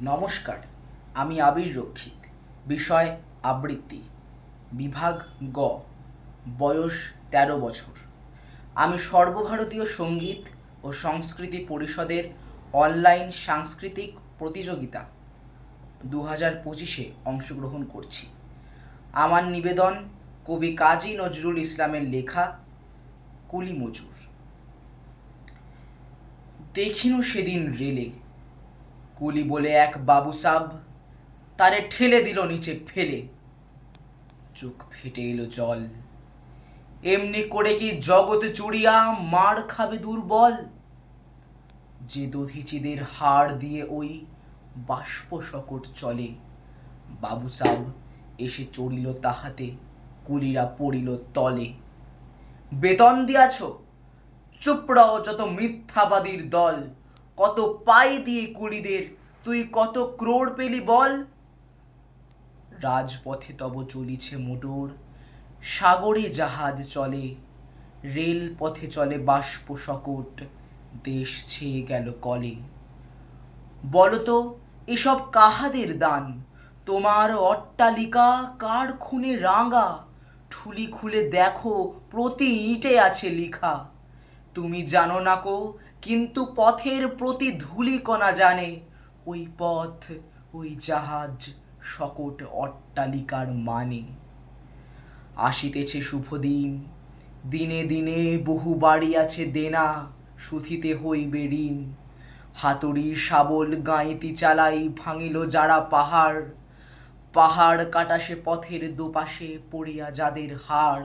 নমস্কার, আমি আবির রক্ষিত। বিষয় আবৃত্তি। বিভাগ গ, বয়স তেরো বছর। আমি সর্বভারতীয় সংগীত ও সংস্কৃতি পরিষদের অনলাইন সাংস্কৃতিক প্রতিযোগিতা দু হাজার পঁচিশে অংশগ্রহণ করছি। আমার নিবেদন কবি কাজী নজরুল ইসলামের লেখা কুলি মজুর দেখিনু সেদিন রেলে কুলি বলে এক বাবু সাব, তারে ঠেলে দিল নিচে ফেলে। চোখ ফেটে এলো জল। এমনি করে কি জগৎ চুড়িয়া মার খাবে দুর্বল? যে দধিচিদের হাড় দিয়ে ওই বাষ্প শকট চলে, বাবু সাব এসে চড়িল তাহাতে, কুলিরা পড়িল তলে। বেতন দিয়াছ? চুপড়াও যত মিথ্যাবাদীর দল। কত পাই দিয়ে কুলিদের তুই কত ক্রোড় পেলি বল? রাজপথে তব চলিছে মোটর, সাগরে জাহাজ চলে রেল পথে চলে বাষ্প শকট, দেশ ছেয়ে গেল কলে। বলতো, এসব কাহাদের দান? তোমার অট্টালিকা কার খুনে রাঙা? ঠুলি খুলে দেখো প্রতি ইটে আছে লিখা। তুমি জানো না কো, কিন্তু পথের প্রতি ধূলিকণা জানে। ওই পথ, ওই জাহাজ শকট অট্টালিকার মানে। আসিতেছে শুভ দিন, দিনে দিনে বহু বাড়ি আছে দেনা সুথিতে হইবে ঋণ। হাতুড়ি শাবল গাঁইতি চালাই ভাঙিল যারা পাহাড়। পাহাড় কাটা সে পথের দুপাশে পড়িয়া যাদের হাড়।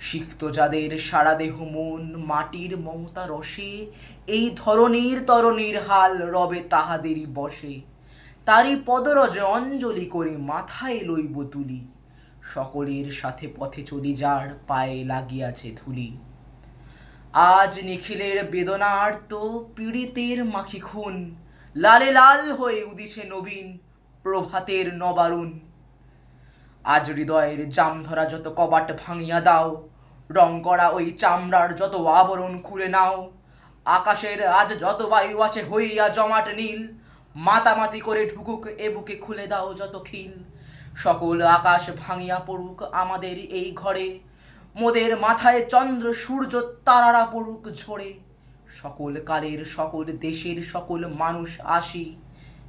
সিক্ত যাদের সারা দেহ মন মাটির মমতা রসে, এই ধরনের তরণীর হাল রবে তাহাদেরই বসে। তারই পদরজে অঞ্জলি করে মাথায় লইব তুলি। সকলের সাথে পথে চলি যার পায়ে লাগিয়াছে ধুলি। আজ নিখিলের বেদনার্ত পীড়িতের মাখি খুন লালে লাল হয়ে উদিছে নবীন প্রভাতের নবারুণ। আজ হৃদয়ের জাম ধরা যত কবাট ভাঙিয়া দাও, রং করা ওই চামড়ার যত আবরণ খুলে নাও। আকাশের আজ যত বায়ু আছে হইয়া জমাট নীল, মাতামাতি করে ঢুকুক এ বুকে খুলে দাও যত খিল। সকল আকাশ ভাঙিয়া পড়ুক আমাদের এই ঘরে, মোদের মাথায় চন্দ্র, সূর্য, তারারা পড়ুক ঝরে। সকল কালের, সকল দেশের, সকল মানুষ আসি